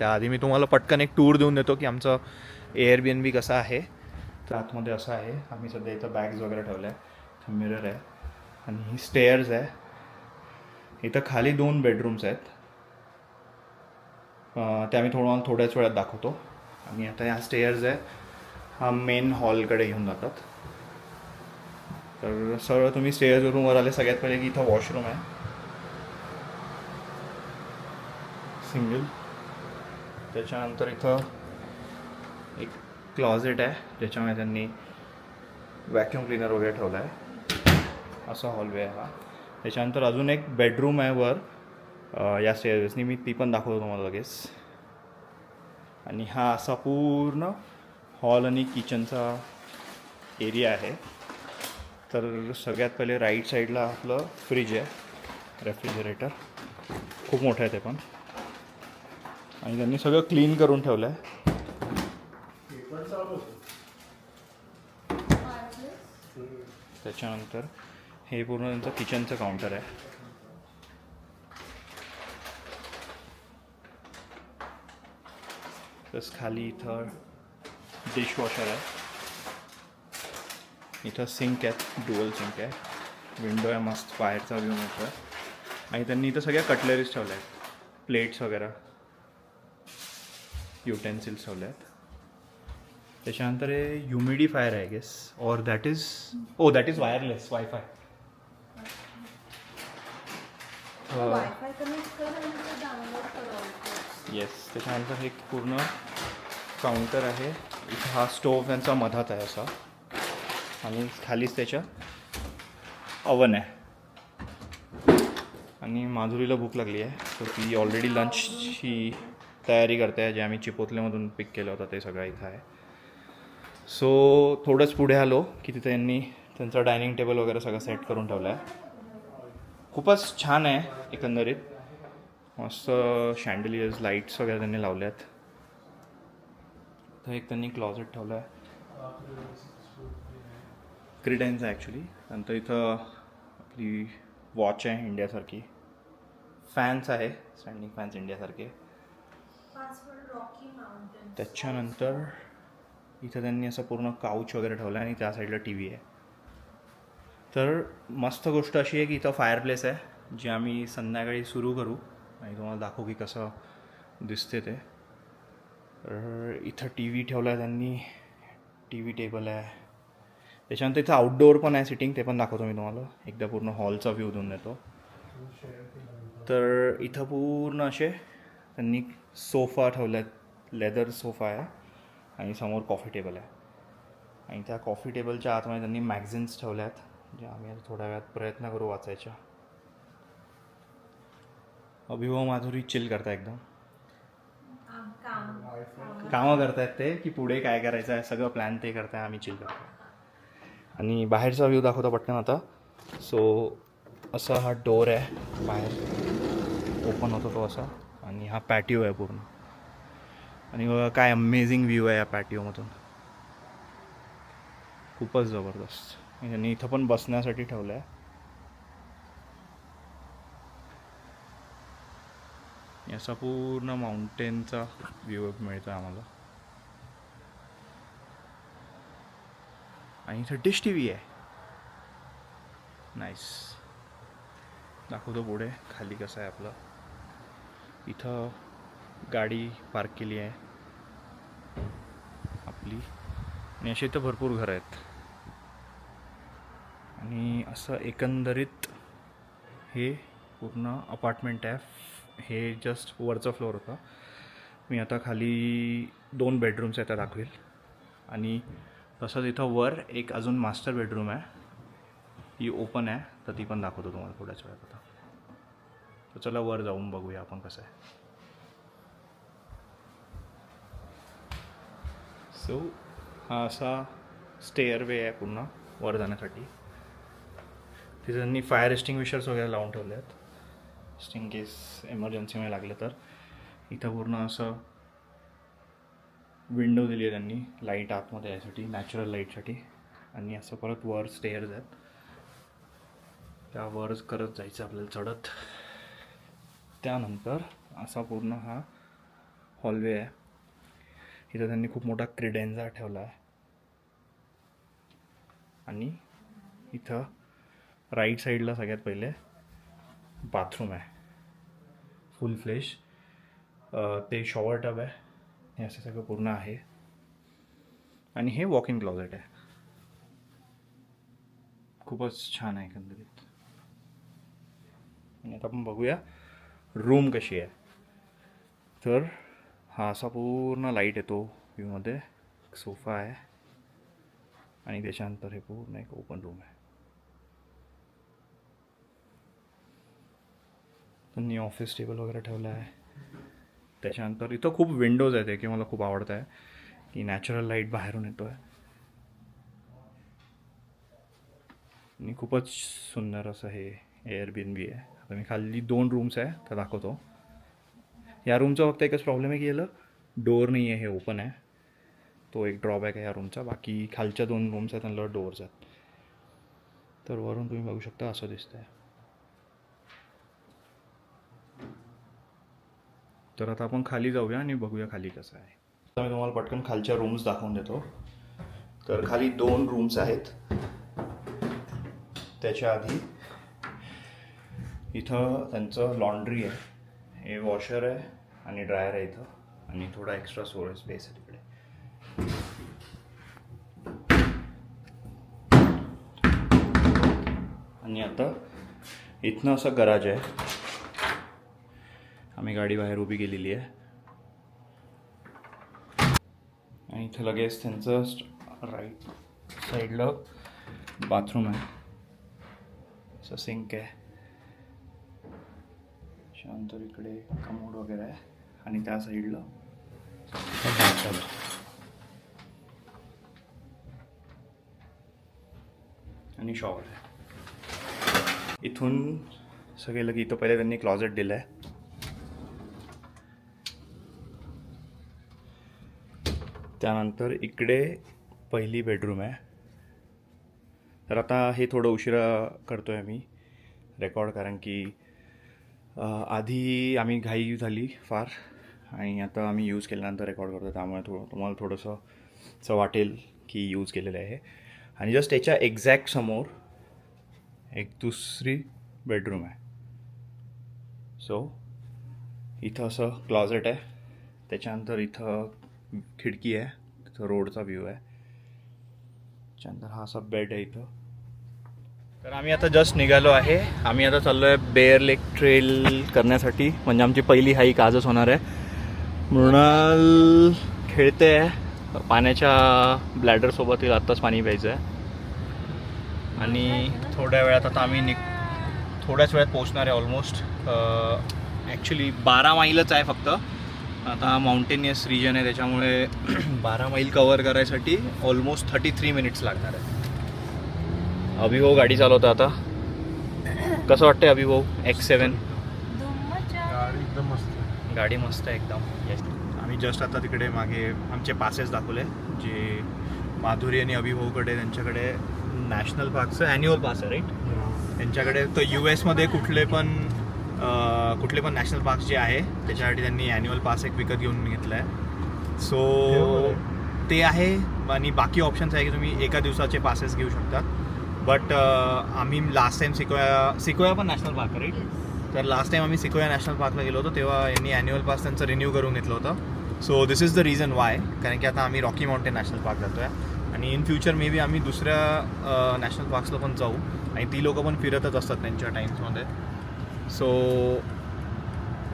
त्याआधी मी तुम्हाला पटकन एक टूर देऊन देतो की आमचं एअरबीएन बी कसं आहे. तर आतमध्ये असं आहे आम्ही सध्या इथं बॅग्स वगैरे ठेवल्या आहे मिरर आहे आणि ही स्टेअर्स आहे. इथं खाली दोन बेडरूम्स आहेत. ते आम्ही थोडं थोड्याच वेळात दाखवतो. आणि आता ह्या स्टेअर्स आहे. हा मेन हॉलकडे घेऊन जातात. तर सरळ तुम्ही स्टेअर्सवरून वर आले सगळ्यात पहिले की इथं वॉशरूम आहे. सिंगल त्याच्यानंतर इथं एक क्लॉझेट आहे. ज्याच्यामध्ये त्यांनी वॅक्युम क्लिनर वगैरे ठेवला आहे असा हॉलवे आहे हा. त्याच्यानंतर अजून एक बेडरूम आहे वर. या स्टेअर्सनी मी ती पण दाखवतो तुम्हाला लगेच. आणि हा असा पूर्ण हॉल आणि किचनचा एरिया आहे. तर सगळ्यात पहिले राईट साईडला आपलं फ्रीज आहे. रेफ्रिजरेटर खूप मोठं आहे ते पण. आणि त्यांनी सगळं क्लीन करून ठेवलं आहे त्याच्यानंतर हे पूर्ण त्यांचं किचनचं काउंटर आहे. प्लस खाली इथं डिशवॉशर आहे. इथं सिंक आहे डुअल सिंक आहे. विंडो आहे मस्त बाहेरचा व्ह्यू मोठा आहे आणि त्यांनी इथं सगळ्या कटलरीज ठेवल्या आहेत. प्लेट्स वगैरे. युटेन्सिल्स ठेवले आहेत त्याच्यानंतर हे ह्युमिडिफायर आहे गेस और that is oh that is wireless wifi yes त्याच्यानंतर एक पूर्ण काउंटर आहे. इथं हा स्टोव त्यांचा मधात आहे असा. आणि खालीच त्याच्या अवन आहे. आणि माधुरीला भूक लागली आहे. तर ती ऑलरेडी लंचची तयारी करते आहे जे आम्ही चिपोतलेमधून पिक केलं होतं ते सगळं इथं आहे. सो थोडंच पुढे आलो की तिथे यांनी त्यांचं डायनिंग टेबल वगैरे सगळं सेट करून ठेवलं आहे खूपच छान आहे एकंदरीत. मस्त शँडलियर्स लाईट्स वगैरे त्यांनी लावले आहेत तर एक त्यांनी क्लॉझेट ठेवलं आहे क्रिडेन्स आहे ॲक्च्युली नंतर इथं आपली वॉच आहे इंडियासारखी. फॅन्स आहे स्टँडिंग फॅन्स इंडियासारखे. त्याच्यानंतर इथं त्यांनी असं पूर्ण काउच वगैरे ठेवलं आहे आणि त्या साईडला टी व्ही आहे. तर मस्त गोष्ट अशी आहे की इथं फायर प्लेस आहे जी आम्ही संध्याकाळी सुरू करू. आणि तुम्हाला दाखवू की कसं दिसते ते. तर इथं टी व्ही ठेवला आहे त्यांनी टी व्ही टेबल आहे. त्याच्यानंतर इथं आउटडोअर पण आहे सिटिंग ते पण दाखवतो मी तुम्हाला. एकदा पूर्ण हॉलचा व्ह्यू देऊन देतो. तर इथं पूर्ण असे त्यांनी सोफा ठेवल्यात लेदर सोफा आहे आणि समोर कॉफी टेबल आहे. आणि त्या कॉफी टेबलच्या आतमध्ये त्यांनी मॅगझिन्स ठेवल्या आहेत जे आम्ही आता थोड्या वेळात प्रयत्न करू वाचायच्या. अभिभाव माधुरी चिल करता एकदम. काम कामं. करतायत ते की पुढे काय करायचं आहे सगळं प्लॅन ते करताय आम्ही चिल करतो आणि बाहेरचा व्ह्यू दाखवतो पटकन आता. सो असा हा डोर आहे बाहेर. ओपन होतो तो असा. आणि हा पॅटिओ आहे पूर्ण. आणि बघा काय अमेझिंग व्ह्यू आहे या पॅटिओमधून खूपच जबरदस्त. म्हणजे आणि इथं पण बसण्यासाठी ठेवलं आहे याचा पूर्ण माउंटेनचा व्ह्यू मिळतो आम्हाला. आणि इथं डिश टी व्ही आहे. नाईस दाखवतो पुढे खाली कसं आहे आपलं. इथं गाडी पार्क केली आहे. आपली. आणि असे इथं भरपूर घरं आहेत. आणि असं एकंदरीत हे पूर्ण अपार्टमेंट आहे. हे जस्ट वरचा फ्लोअर होता. मी आता खाली दोन बेडरूम्स आहेत त्या दाखवेल. आणि तसंच इथं वर एक अजून मास्टर बेडरूम आहे. ही ओपन आहे तर ती पण दाखवतो तुम्हाला थोड्याच वेळात आता. तर चला वर जाऊन बघूया आपण कसं आहे. सो हा असा स्टेअर वे आहे पूर्ण वर जाण्यासाठी. तिथे त्यांनी फायर एक्स्टिंग्विशर्स वगैरे लावून ठेवले आहेत इन केस एमर्जन्सीमध्ये लागलं तर. इथं पूर्ण असं विंडो दिली आहे त्यांनी लाइट आतमध्ये यासाठी नॅचरल लाईटसाठी आणि असं परत वर स्टेअर्स आहेत. त्या वर करत जायचं आपल्याला चढत. त्यानंतर असा पूर्ण हा हॉलवे आहे. इथं त्यांनी खूप मोठा क्रिडेन्झा ठेवला आहे. आणि इथं राईट साईडला सगळ्यात पहिले बाथरूम आहे. फुल फ्लेश ते शॉवर टब आहे. हे असं सगळं पूर्ण आहे. आणि हे वॉक इन क्लॉझेट आहे. खूपच छान आहे एकंदरीत. आणि आता आपण बघूया रूम कशी आहे? तर हा असा पूर्ण लाइट येतो व्ह्यूमध्ये सोफा आहे. आणि त्याच्यानंतर हे पूर्ण एक ओपन रूम आहे. त्यांनी ऑफिस टेबल वगैरे ठेवलं आहे. त्याच्यानंतर इथं खूप विंडोज आहेत की मला खूप आवडत आहे की नॅचरल लाइट बाहेरून येतो आहे आणि खूपच सुंदर असं हे एअरबीन बी आहे. तर मी खाली दोन रूम्स आहे तर दाखवतो. या रूमचा फक्त एकच प्रॉब्लेम आहे की याला डोअर नाही आहे हे ओपन आहे. तो एक ड्रॉबॅक आहे या रूमचा बाकी खालच्या दोन रूम्स आहेत त्यांना डोअर्स आहेत. तर वरून तुम्ही बघू शकता असं दिसतं आहे तर आता आपण खाली जाऊया आणि बघूया खाली कसं आहे. आता मी तुम्हाला पटकन खालच्या रूम्स दाखवून देतो. तर खाली दोन रूम्स आहेत. त्याच्या आधी इथं त्यांचं लॉन्ड्री आहे. हे वॉशर आहे आणि ड्रायर आहे इथं. आणि थोडा एक्स्ट्रा स्टोरेज स्पेस आहे तिकडे. आणि आता इथनं असं गराज आहे. आम्ही गाडी बाहेर उभी केलेली आहे. आणि इथं लगेच त्यांचं राईट साईडला बाथरूम आहे. असं सिंक आहे. त्याच्यानंतर इकडे कमोड वगैरे आहे? आणि त्या साईडला आणि शॉवर आहे. इथून सगळे लगे इथं पहिले त्यांनी क्लॉजेट दिलं आहे त्यानंतर इकडे पहिली बेडरूम आहे. तर आता हे थोडं उशिरा करतो आहे मी रेकॉर्ड कारण की आधी आम्ही घाई झाली फार आणि आता आम्ही यूज केल्यानंतर रेकॉर्ड करतो. त्यामुळे थोडं तुम्हाला थोडंसं असं वाटेल की यूज केलेलं आहे. आणि जस्ट याच्या एक्झॅक्ट समोर एक दुसरी बेडरूम आहे. सो इथं असं क्लॉझेट आहे. त्याच्यानंतर इथं खिडकी आहे. तिथं रोडचा व्ह्यू आहे. त्याच्यानंतर हा असा बेड आहे इथं. तर आम्ही आता जस्ट निघालो आहे. आम्ही आता चाललो आहे बेअर लेक ट्रेल करण्यासाठी. म्हणजे आमची पहिली हाईक आजच होणार आहे. मृणाल खेळते. आहे पाण्याच्या ब्लॅडरसोबत आत्ताच पाणी प्यायचं आहे आणि थोड्या वेळात आता आम्ही निघ थोड्याच वेळात पोहोचणार आहे ऑलमोस्ट ॲक्च्युली बारा माईलच आहे फक्त. आता माउंटेनियस रिजन आहे त्याच्यामुळे बारा माईल कवर करायसाठी ऑलमोस्ट थर्टी थ्री मिनिट्स लागणार आहे. अभिभाऊ गाडी चालवता आता. कसं वाटतंय अभिभाऊ? एक्स सेवन गाडी एकदम मस्त गाडी मस्त आहे एकदम. आम्ही जस्ट आता तिकडे मागे आमचे पासेस दाखवले जे माधुरी आणि अभिभाऊकडे त्यांच्याकडे नॅशनल पार्कचं ॲन्युअल पास आहे राईट त्यांच्याकडे तर यू एसमध्ये कुठले पण कुठले पण नॅशनल पार्क्स जे आहे त्याच्यासाठी त्यांनी ॲन्युअल पास एक विकत घेऊन घेतला आहे सो ते आहे आणि बाकी ऑप्शन्स आहे की तुम्ही एका दिवसाचे पासेस घेऊ शकतात बट आम्ही लास्ट टाइम सिकोया सिकोया पण नॅशनल पार्क राईट तर लास्ट टाइम आम्ही सिकोया नॅशनल पार्कला गेलो होतो तेव्हा यांनी ॲन्युअल पास त्यांचं रिन्यू करून घेतलं होतं. So this is the reason why कारण की आता आम्ही रॉकी माउंटेन नॅशनल पार्क जातो आहे आणि इन फ्युचर मे बी आम्ही दुसऱ्या नॅशनल पार्क्सला पण जाऊ. आणि ती लोकं पण फिरतच असतात त्यांच्या टाईम्समध्ये सो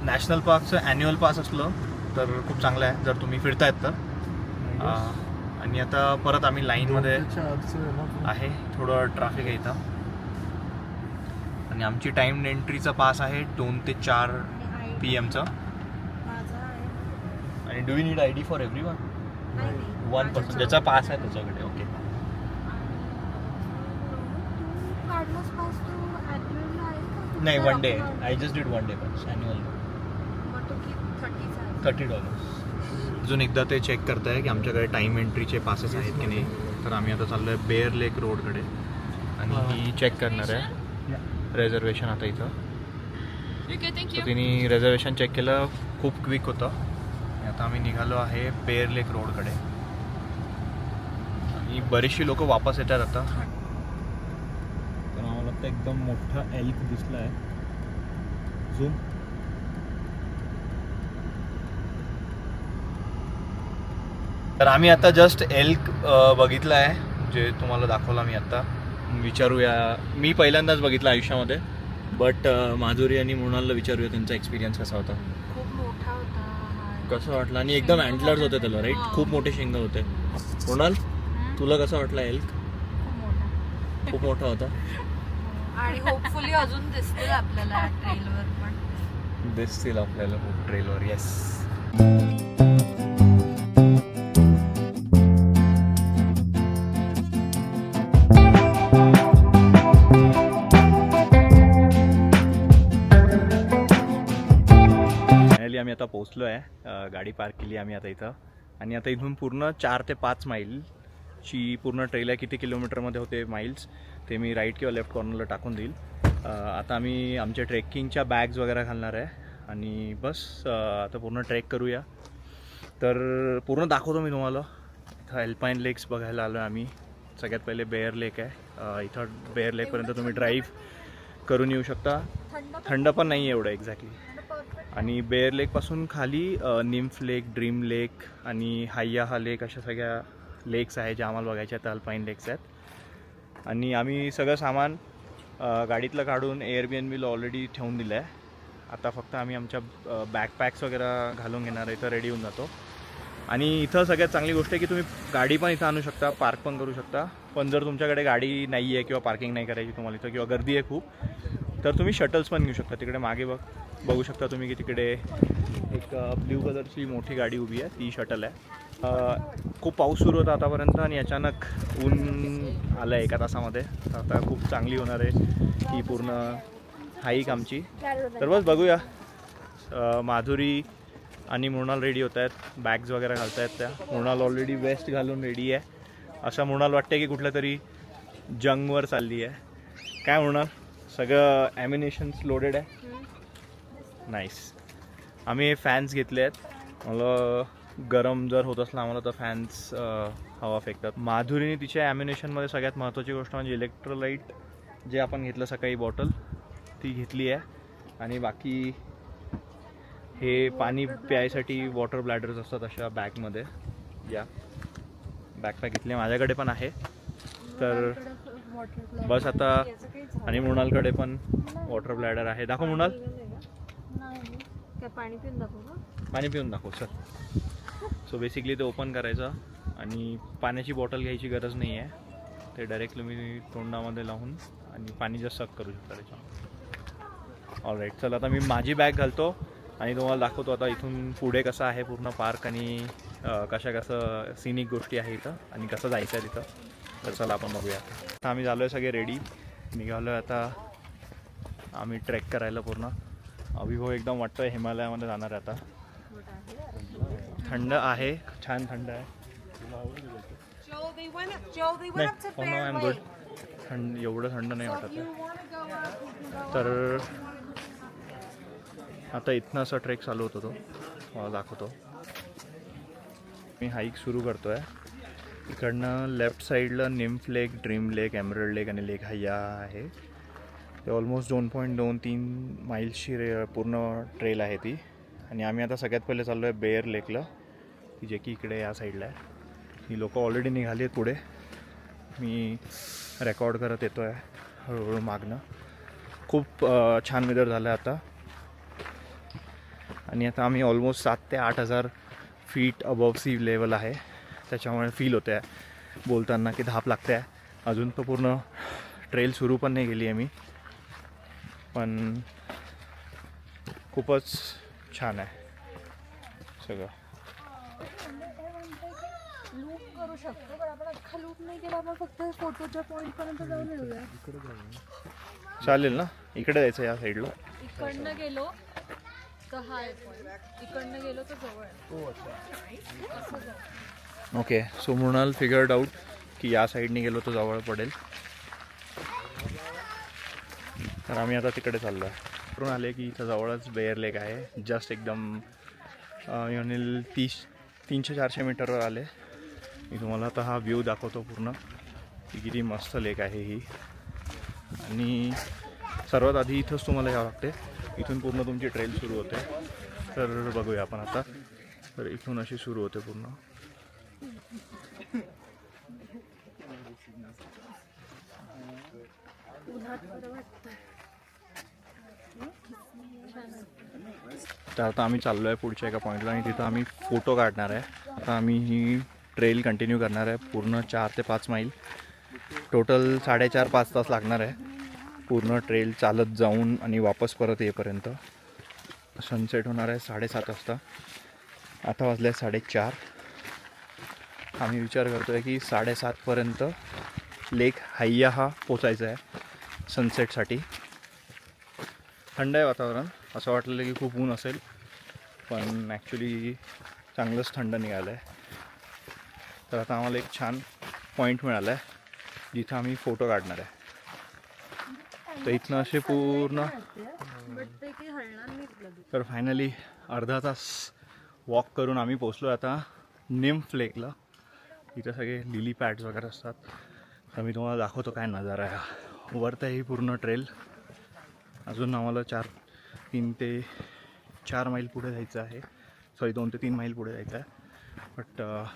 नॅशनल पार्कचं ॲन्युअल पास असलं तर खूप चांगलं आहे जर तुम्ही फिरतायत तर. अं, आणि आता परत आम्ही लाईनमध्ये आहे थोडं ट्रॅफिक आहे इथं आणि आमची टाईम एंट्रीचा पास आहे दोन ते चार पी एमचं माझा आहे आणि do you need I D for everyone नाही, नाही. One person. ज्याचा पास आहे त्याच्याकडे ओके? नाही one day? I just did one day pass annual मग तो किती? 30 चा आहे. थर्टी डॉलर्स अजून एकदा ते चेक करताय की आमच्याकडे टाईम एंट्रीचे पासेस आहेत की नाही. तर आम्ही आता चाललो आहे बेअर लेक रोडकडे आणि ही चेक करणार आहे. रेझर्वेशन आता इथं. तर तिने रिझर्वेशन चेक केलं खूप क्विक होतं. आणि आता आम्ही निघालो आहे बेअर लेक रोडकडे आणि बरीचशी लोक वापस येतात आता. तर आम्हाला आता एकदम मोठा एल्क दिसला आहे झूम तर आम्ही आता जस्ट एल्क बघितलं आहे जे तुम्हाला दाखवलं मी आता. विचारूया. मी पहिल्यांदाच बघितलं आयुष्यामध्ये बट माधुरी आणि मृणालला विचारूया त्यांचा एक्सपिरियन्स कसा होता. खूप मोठा होता. हा. कसं वाटलं? आणि एकदम अँटलर्स होते त्याला राईट हा. खूप मोठे शिंग होते. मृणाल तुला कसं वाटलं एल्क खूप मोठा. खूप मोठा होता. आणि होपफुली अजून दिसतील आपल्याला ट्रेलवर पण. दिसतील आपल्याला खूप ट्रेलवर येस पोहोचलो आहे गाडी पार्क केली आम्ही आता इथं. आणि आता इथून पूर्ण चार ते पाच माईलची पूर्ण ट्रेल आहे किती किलोमीटरमध्ये होते माईल्स ते मी राईट किंवा लेफ्ट कॉर्नरला टाकून देईल. आता आम्ही आमच्या ट्रेकिंगच्या बॅग्स वगैरे घालणार आहे. आणि बस आता पूर्ण ट्रेक करूया. तर पूर्ण दाखवतो मी तुम्हाला. इथं एल्पाईन लेक्स बघायला आलो आहे आम्ही. सगळ्यात पहिले बेअर लेक आहे. इथं बेअर लेकपर्यंत तुम्ही ड्राईव्ह करून येऊ शकता. थंड पण नाही आहे एवढं एक्झॅक्टली आणि बेअर लेकपासून खाली निम्फ लेक ड्रीम लेक आणि हाय्या हा लेक अशा सगळ्या लेक्स आहेत ज्या आम्हाला बघायच्या आहेत अल्पाईन लेक्स आहेत. आणि आम्ही सगळं सामान गाडीतलं काढून एअर बी एन ऑलरेडी ठेवून दिलं आहे आता फक्त आम्ही आमच्या बॅकपॅक्स वगैरे घालून घेणार आहे तर रेडी होऊन जातो. आणि इथं सगळ्यात चांगली गोष्ट आहे की तुम्ही गाडी पण इथं आणू शकता पार्क पण करू शकता. पण जर तुमच्याकडे गाडी नाही आहे किंवा पार्किंग नाही करायची तुम्हाला इथं किंवा गर्दी आहे खूप तर तुम्ही शटल्स पण घेऊ शकता. तिकडे मागे बघ. बघू शकता तुम्ही की तिकडे एक ब्ल्यू कलरची मोठी गाडी उभी आहे ती शटल आहे. खूप पाऊस सुरू होता आतापर्यंत आणि अचानक ऊन आलं आहे एका तासामध्ये. आता खूप चांगली होणार आहे ही पूर्ण हाईक आमची. तर बस बघूया. माधुरी आणि मृणाल रेडी होत आहेत. बॅग्स वगैरे घालत आहेत त्या. मृणाल ऑलरेडी वेस्ट घालून रेडी आहे. असं मृणाल वाटते की कुठल्या तरी जंगवर चालली आहे. काय मृणाल? सगळं ॲमिनेशन्स लोडेड आहे. नाईस आम्ही फॅन्स घेतले आहेत. मला गरम जर होत असला आम्हाला तर फॅन्स हवा फेकतात. माधुरीने तिच्या ॲम्युनेशनमध्ये सगळ्यात महत्त्वाची गोष्ट म्हणजे इलेक्ट्रोलाईट जे आपण घेतलं सकाळी बॉटल ती घेतली आहे. आणि बाकी हे पाणी प्यायसाठी वॉटर ब्लॅडर्स असतात अशा बॅगमध्ये या. बॅकपॅक घेतली माझ्याकडे पण आहे. तर बस आता. आणि मृणालकडे पण वॉटर ब्लॅडर आहे. दाखव मृणाल. पाणी पिऊन दाखवू पाणी पिऊन दाखव सर सो बेसिकली ते ओपन करायचं आणि पाण्याची बॉटल घ्यायची गरज नाही आहे ते डायरेक्ट तुम्ही तोंडामध्ये लावून आणि पाणी जस्ट सक करू शकता त्याच्या ऑल राईट चल आता मी माझी बॅग घालतो आणि तुम्हाला दाखवतो आता इथून पुढे कसं आहे पूर्ण पार्क आणि कशा कसं सिनिक गोष्टी आहे इथं आणि कसं जायचं आहे तिथं. तर चला आपण बघूया. आता आम्ही झालो आहे सगळे रेडी निघालो आहे आता आम्ही ट्रेक करायला पूर्ण. अभिभव एकदम वाटतोय हिमालयामध्ये जाणार आहे आता. थंड आहे छान थंड आहे. नाही नो आय एम गुड थंड एवढं थंड नाही वाटत तर आता इथनं असा ट्रेक चालू होतो तो. मला दाखवतो. मी हाईक सुरू करतो आहे इकडनं लेफ्ट साईडला Nymph Lake Dream Lake Emerald Lake आणि लेक हय्या आहे. ते ऑलमोस्ट दोन पॉईंट दोन तीन माईल्सची रे पूर्ण ट्रेल आहे ती. आणि आम्ही आता सगळ्यात पहिले चाललो आहे बेअर लेकला ती जे की इकडे या साईडला आहे. ही लोकं ऑलरेडी निघाली आहेत पुढे. मी रेकॉर्ड करत येतो आहे हळूहळू मागणं खूप छान वेदर झालं आहे आता. आणि आता आम्ही ऑलमोस्ट सात ते आठ हजार फीट अबव सी लेवल आहे. त्याच्यामुळे फील होते आहे बोलताना की धाप लागते आहे अजून तर पूर्ण ट्रेल सुरू पण नाही गेली आहे मी. पण खूपच छान आहे सगळं. लूप करू शकतो पण आपण अख्खा लूप नाही केला आपण फक्त फोटोच्या पॉइंट पर्यंत जाऊन येऊया. चालेल ना? इकडे जायचं या साईडला इकडनं गेलो तर हा आहे point. इकडनं गेलो तर जवळ आहे. असं जाऊ. Okay so Mrinal figured out की या साईडने गेलो तर जवळ पडेल. तर आम्ही आता तिकडे चाललो आहे करून आले की इथं जवळच बेअर लेक आहे. जस्ट एकदम युनिल तीस तीनशे चारशे मीटरवर आले. मी तुम्हाला आता हा व्ह्यू दाखवतो पूर्ण. की किती मस्त लेक आहे ही. आणि सर्वात आधी इथंच तुम्हाला यावं लागते. इथून पूर्ण तुमची ट्रेल सुरू होते. तर बघूया आपण आता. तर इथून अशी सुरू होते पूर्ण. तर आता आम्ही चाललो आहे पुढच्या एका पॉईंटला आणि तिथं आम्ही फोटो काढणार आहे. आता आम्ही ही ट्रेल कंटिन्यू करणार आहे. पूर्ण चार ते पाच माईल टोटल साडेचार पाच तास लागणार आहे. पूर्ण ट्रेल चालत जाऊन आणि वापस परत येईपर्यंत. सनसेट होणार आहे साडेसात वाजता. आता वाजले आहे साडेचार. आम्ही विचार करतो आहे की साडेसातपर्यंत लेक हैया हा पोचायचा आहे सनसेटसाठी थंड आहे वातावरण. असं वाटलेलं की खूप ऊन असेल पण ॲक्च्युली चांगलंच थंड निघालं आहे तर आता आम्हाला एक छान पॉईंट मिळाला आहे जिथं आम्ही फोटो काढणार आहे. तर इथनं असे पूर्ण तर फायनली अर्धा तास वॉक करून आम्ही पोचलो आता नेम फ्लेकला इथं सगळे लिली पॅड्स वगैरे असतात. तर मी तुम्हाला दाखवतो काय नजारा आहे हा. वर ही पूर्ण ट्रेल अजून आम्हाला चार तीन ते चार माईल पुढे जायचं आहे. सॉरी दोन ते तीन माईल पुढे जायचं आहे. बट uh,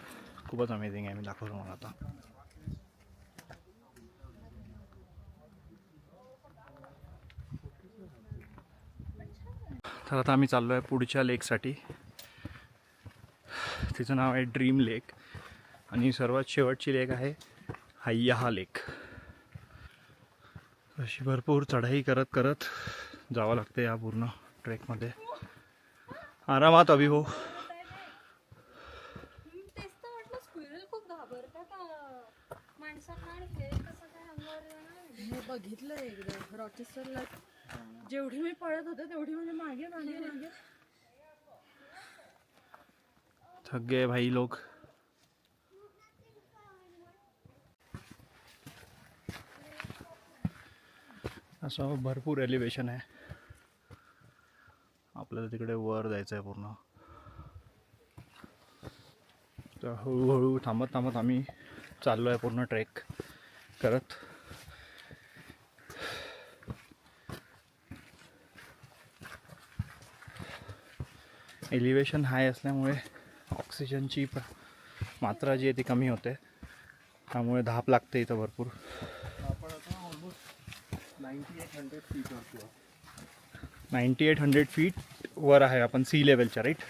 खूपच अमेझिंग आहे. मी दाखवतो मला आता. तर आता आम्ही चाललो आहे पुढच्या लेकसाठी. तिचं नाव आहे ड्रीम लेक आणि सर्वात शेवटची लेक आहे हैया लेक. अशी भरपूर चढाई करत करत जावं लागते या पूर्ण ट्रेकमध्ये. आरामात अभि हो. हे बघितलं एकदा रॉचेस्टरला जेवढी मी पळत होते तेवढी म्हणजे मागे मागे मागे. थक गए भाई लोग असं भरपूर एलिव्हेशन आहे. आपल्याला तिकडे वर जायचं आहे पूर्ण. तर हळूहळू थांबत थांबत आम्ही चाललो आहे पूर्ण ट्रेक करत. एलिव्हेशन हाय असल्यामुळे ऑक्सिजनची मात्रा जी आहे ती कमी होते. त्यामुळे धाप लागते इथं भरपूर. नाईंटी एट हंड्रेड फीट वर आहे आपण sea लेवलच्या right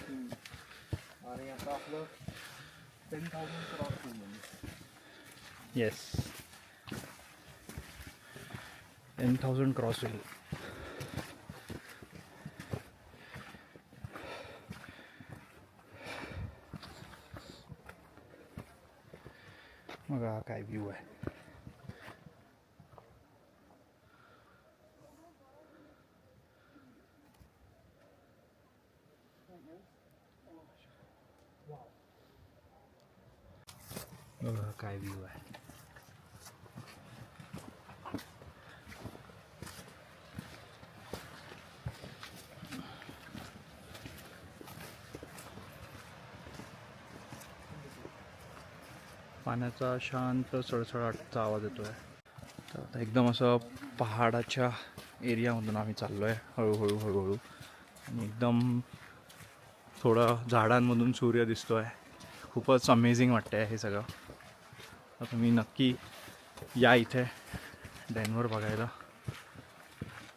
yes ten thousand cross होईल मग हा काय व्ह्यू आहे? बघा काय व्ह्यू आहे. पाण्याचा शांत सळसळाटचा आवाज येतो आहे तर आता एकदम असं पहाडाच्या एरियामधून आम्ही चाललो आहे हळूहळू हळूहळू. आणि एकदम थोडं झाडांमधून सूर्य दिसतो आहे खूपच अमेझिंग वाटतं आहे हे सगळं. तर तुम्ही नक्की या इथे डेनवर बघायला.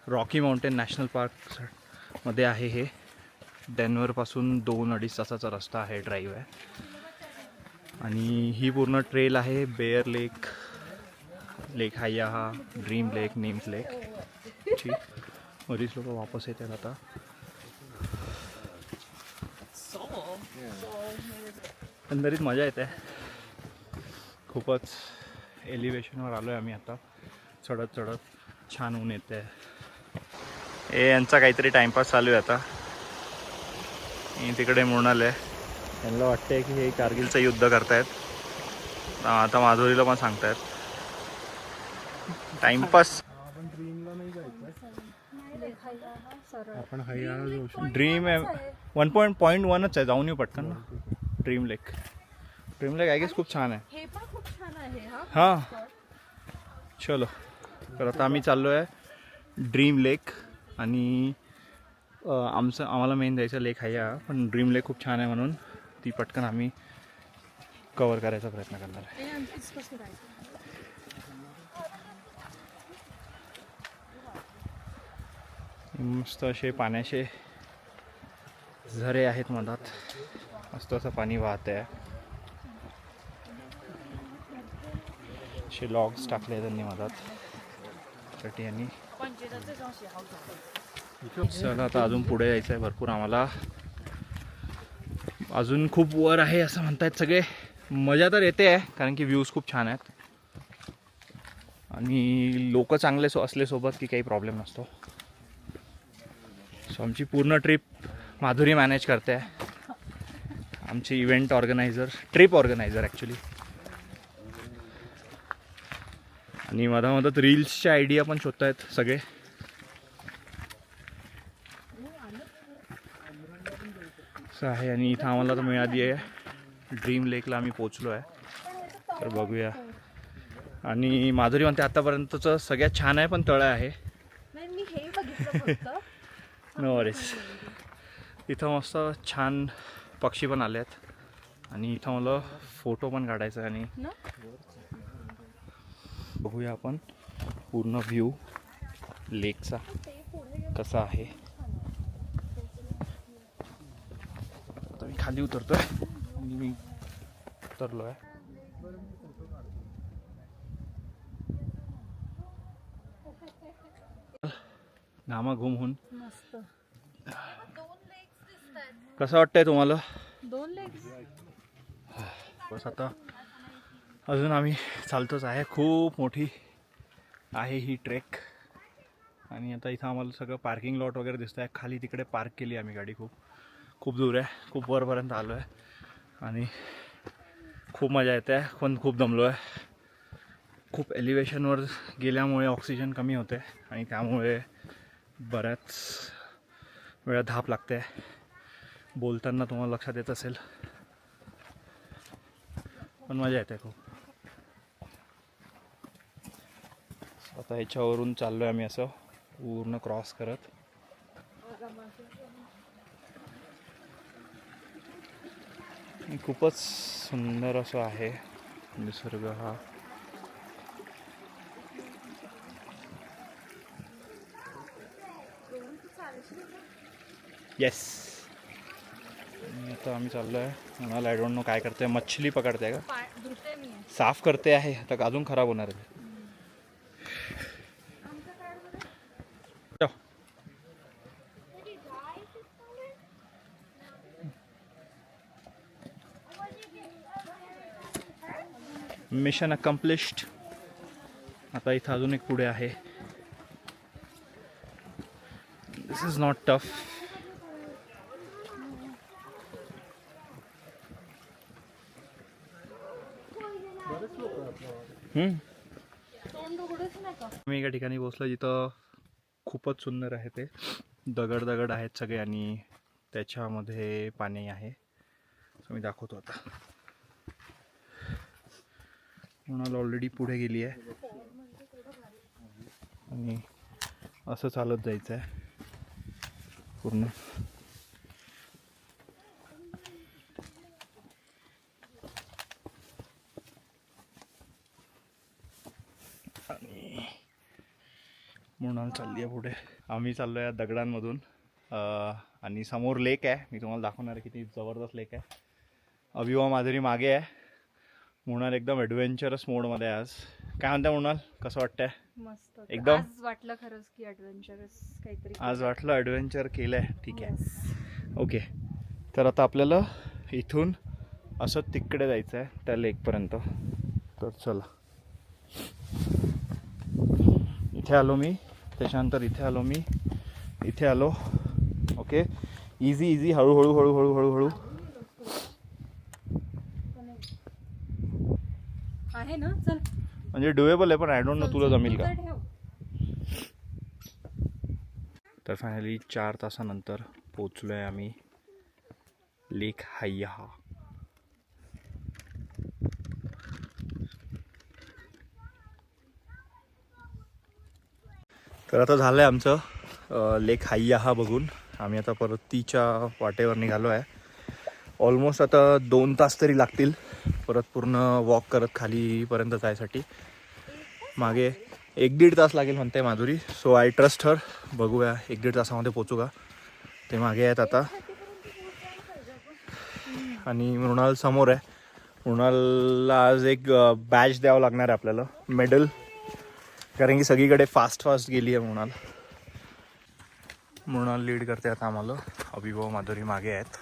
रॉकी माउंटेन नॅशनल पार्कमध्ये आहे हे. डेनवरपासून दोन अडीच तासाचा रस्ता आहे ड्राईव्ह आहे. आणि ही पूर्ण ट्रेल आहे बेअर लेक लेक हाया हा ड्रीम लेक नेम्स लेक ठीक. बरीच लोक वापस येतात आता. एकंदरीत मजा येते. खूपच एलिव्हेशनवर आलो आहे आम्ही आता. चढत चढत छान ऊन येते ए यांचा काहीतरी टाइमपास चालू आहे आता. मी तिकडे म्हणून आले त्यांना वाटतंय की हे कारगिलचं युद्ध करतायत. आता माधुरीला पण सांगतायत. टाइमपास ड्रीम आहे. वन पॉईंट पॉईंट वनच आहे. जाऊन येऊ पटकन. ना dream lake dream lake I guess खूप छान आहे. हे पण खूप छान आहे हा? हां. चलो. तर आता आम्ही चाललो आहे ड्रीम लेक आणि आमचं आम्हाला मेन जायचं लेक आहे हा पण ड्रीम लेक खूप छान आहे म्हणून ती पटकन आम्ही कवर करायचा प्रयत्न करणार आहे. मस्त असे पाण्याचे झरे आहेत मधात. मस्त असं पाणी वाहत आहे. असे लॉग्स टाकले आहेत त्यांनी मधात. साठी आणि चला आता अजून पुढे जायचं आहे भरपूर आम्हाला. अजून खूप वर आहे असं म्हणतायत सगळे. मजा तर येते आहे कारण की व्ह्यूज खूप छान आहेत. आणि लोक चांगले सो असले सोबत की काही प्रॉब्लेम नसतो. सो आमची पूर्ण ट्रिप माधुरी मॅनेज करते आहे. आमची event organiser trip organiser actually आणि मधामधात रील्सच्या आयडिया पण शोधतायत सगळे. असं आहे आणि इथं आम्हाला तर मिळाली आहे. ड्रीम लेकला आम्ही पोचलो आहे. तर बघूया. आणि माधुरी म्हणते आतापर्यंतचं सगळ्यात छान आहे पण तळं आहे. नो वरीस इथं मस्त छान पक्षी पण आले आहेत आणि इथं मला फोटो पण काढायचा आहे आणि बघूया आपण पूर्ण व्ह्यू लेकचा कसा आहे. आता मी खाली उतरतोय. आणि मी उतरलो आहे घामा घुम होऊन. मस्त. कसं वाटतंय तुम्हाला? दोन लेग्स बस आता अजून आम्ही चालतोच आहे. खूप मोठी आहे ही ट्रेक आणि आता इथं आम्हाला सगळं पार्किंग लॉट वगैरे दिसतं आहे खाली तिकडे पार्क केली आम्ही गाडी खूप. खूप दूर आहे. खूप वरपर्यंत आलो आहे आणि खूप मजा येते. आहे पण खूप दमलो आहे खूप एलिव्हेशनवर गेल्यामुळे ऑक्सिजन कमी होते. आणि त्यामुळे बऱ्याच वेळा धाप लागते. बोलताना तुम्हाला लक्षात येत असेल. पण मजा येते खूप. आता ह्याच्यावरून चाललो आहे आम्ही असं. पूर्ण क्रॉस करत. खूपच सुंदर असं आहे निसर्ग हा. येस आता आम्ही चाललो आहे. म्हणाल आय डोंट नो काय करते मच्छली पकडते का? साफ करते आहे. आता अजून खराब होणार आहे. मिशन अकम्प्लिश्ड आता इथं अजून एक पुढे आहे. दिस इज नॉट टफ मी एका ठिकाणी पोचलो जिथं खूपच सुंदर आहे ते. दगड दगड आहेत सगळे आणि त्याच्यामध्ये पाणी आहे. मी दाखवतो आता. म्हणाल ऑलरेडी पुढे गेली आहे. आणि असं चालत जायचं आहे पूर्ण. चालली आहे पुढे. आम्ही चाललो आहे दगडांमधून. आणि समोर लेक आहे. मी तुम्हाला दाखवणार आहे किती जबरदस्त लेक आहे. अभिवा माधुरी मागे आहे. मृणाल एकदम ॲडव्हेंचरस मोडमध्ये आज. काय म्हणता मृणाल कसं वाटतंय? मस्त. एकदम? आज वाटलं खरंच की ॲडव्हेंचरस काहीतरी आज वाटलं ॲडव्हेंचर केलं आहे ठीक आहे. ओके तर आता आपल्याला इथून असं तिकडे जायचं आहे त्या लेकपर्यंत तर चला. इथे आलो मी. त्याच्यानंतर इथे आलो मी. इथे आलो. ओके इझी इझी हळूहळू हळूहळू हळूहळू. आहे ना? चल. म्हणजे डुएबल आहे पण आय डोंट नो तुला जमेल का? तर फायनली चार तासानंतर पोचलो आहे आम्ही. लेक हाय्या तर आता झालं आहे आमचं लेक हाय्या हा बघून. आम्ही आता परत तीच्या वाटेवर निघालो आहे. ऑलमोस्ट आता दोन तास तरी लागतील. परत पूर्ण वॉक करत खालीपर्यंत जायसाठी. मागे एक दीड तास लागेल म्हणते Madhuri. So I trust her बघूया एक दीड तासामध्ये पोचू का? ते मागे आहेत आता. आणि मृणाल समोर आहे. मृणालला आज एक बॅच द्यावं लागणार आहे आपल्याला. मेडल कारण की सगळीकडे फास्ट फास्ट गेली आहे मृणाल. मृणाल लीड करते आता आम्हाला. अभिभाव माधुरी मागे आहेत.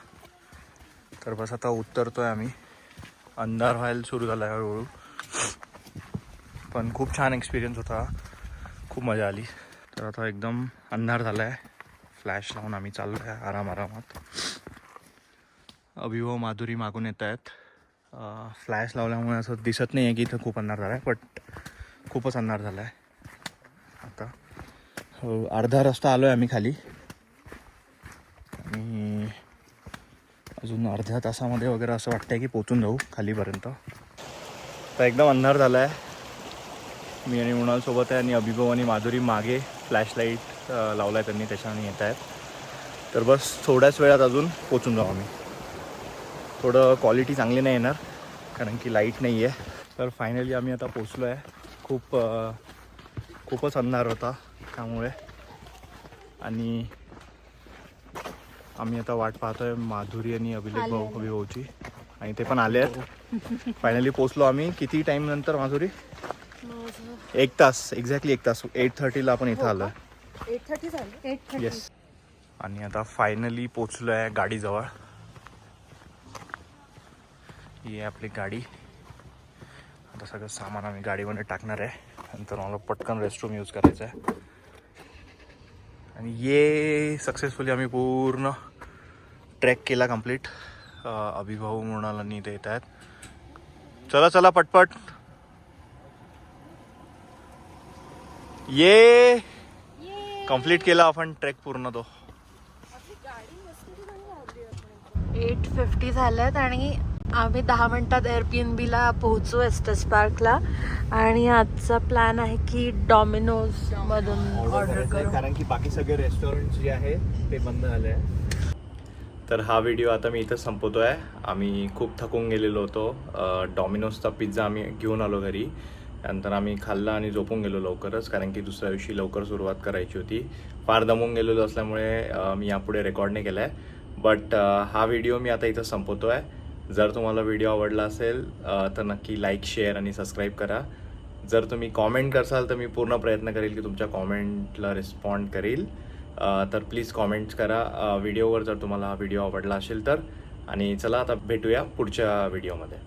तर बस आता उतरतोय आम्ही. अंधार व्हायला सुरू झाला आहे हळूहळू. पण खूप छान एक्सपिरियन्स होता. खूप मजा आली. तर आता एकदम अंधार झाला आहे फ्लॅश लावून आम्ही चाललो आहे आराम आरामात. अभिभाव माधुरी मागून येत आहेत. फ्लॅश लावल्यामुळे असं दिसत नाही आहे की इथं खूप अंधार झाला आहे बट खूपच अंधार झाला आहे हो, अर्धा रस्ता आलो आहे आम्ही खाली. आणि अजून अर्ध्या तासामध्ये वगैरे असं वाटतंय की पोचून जाऊ खालीपर्यंत. तर एकदम अंधार झाला आहे मी आणि मृणालसोबत आहे आणि अभिभव आणि माधुरी मागे फ्लॅशलाईट लावला आहे त्यांनी त्याच्याने येत आहेत. तर बस थोड्याच वेळात अजून पोचून जाऊ आम्ही. थोडं क्वालिटी चांगली नाही येणार कारण की लाइट नाही आहे तर फायनली आम्ही आता पोचलो आहे खूप खूपच अंधार होता. त्यामुळे आणि आम्ही आता वाट पाहतोय माधुरी आणि अभिलेख भाऊ अभिभाऊची आणि ते पण आले आहेत. फायनली पोचलो आम्ही. किती टाईम नंतर माधुरी? एक तास. एक्झॅक्टली एक तास. एट थर्टीला आपण इथं आलो एट थर्टी येस आणि आता फायनली पोचलो आहे गाडीजवळ. ही आहे आपली गाडी. आता सगळं सामान आम्ही गाडीमध्ये टाकणार आहे. नंतर मला पटकन रेस्टरूम यूज करायचं आहे. आणि ये सक्सेसफुली आम्ही पूर्ण ट्रॅक केला कंप्लीट अभिभाऊ मृणालांनी आणि येत आहेत. चला चला पटपट. ये! कंप्लीट केला आपण ट्रेक पूर्ण तो. एट फिफ्टी झाल्यात आणि आम्ही दहा मिनिटात एअरबीएनबीला पोहोचू एस्टस पार्कला आणि आजचा प्लॅन आहे की डॉमिनोज मधून ऑर्डर करू. कारण की बाकी सगळे रेस्टॉरंट जे आहे ते बंद झाले. आहे तर हा व्हिडिओ आता मी इथं संपवतो आहे आम्ही खूप थकून गेलेलो होतो. डॉमिनोजचा पिझ्झा आम्ही घेऊन आलो घरी. त्यानंतर आम्ही खाल्ला आणि झोपून गेलो लवकरच कारण की दुसऱ्या दिवशी लवकर सुरुवात करायची होती. फार दमून गेलेलो असल्यामुळे मी यापुढे रेकॉर्ड नाही केला आहे बट हा व्हिडिओ मी आता इथं संपवतो आहे जर तुम्हाला व्हिडिओ आवडला असेल तर नक्की लाईक शेअर आणि सबस्क्राईब करा. जर तुम्ही कॉमेंट करसाल तर मी पूर्ण प्रयत्न करेल की तुमच्या कॉमेंटला रिस्पॉन्ड करेल. तर प्लीज कॉमेंट्स करा. व्हिडिओवर जर तुम्हाला हा व्हिडिओ आवडला असेल तर. आणि चला आता भेटूया पुढच्या व्हिडिओमध्ये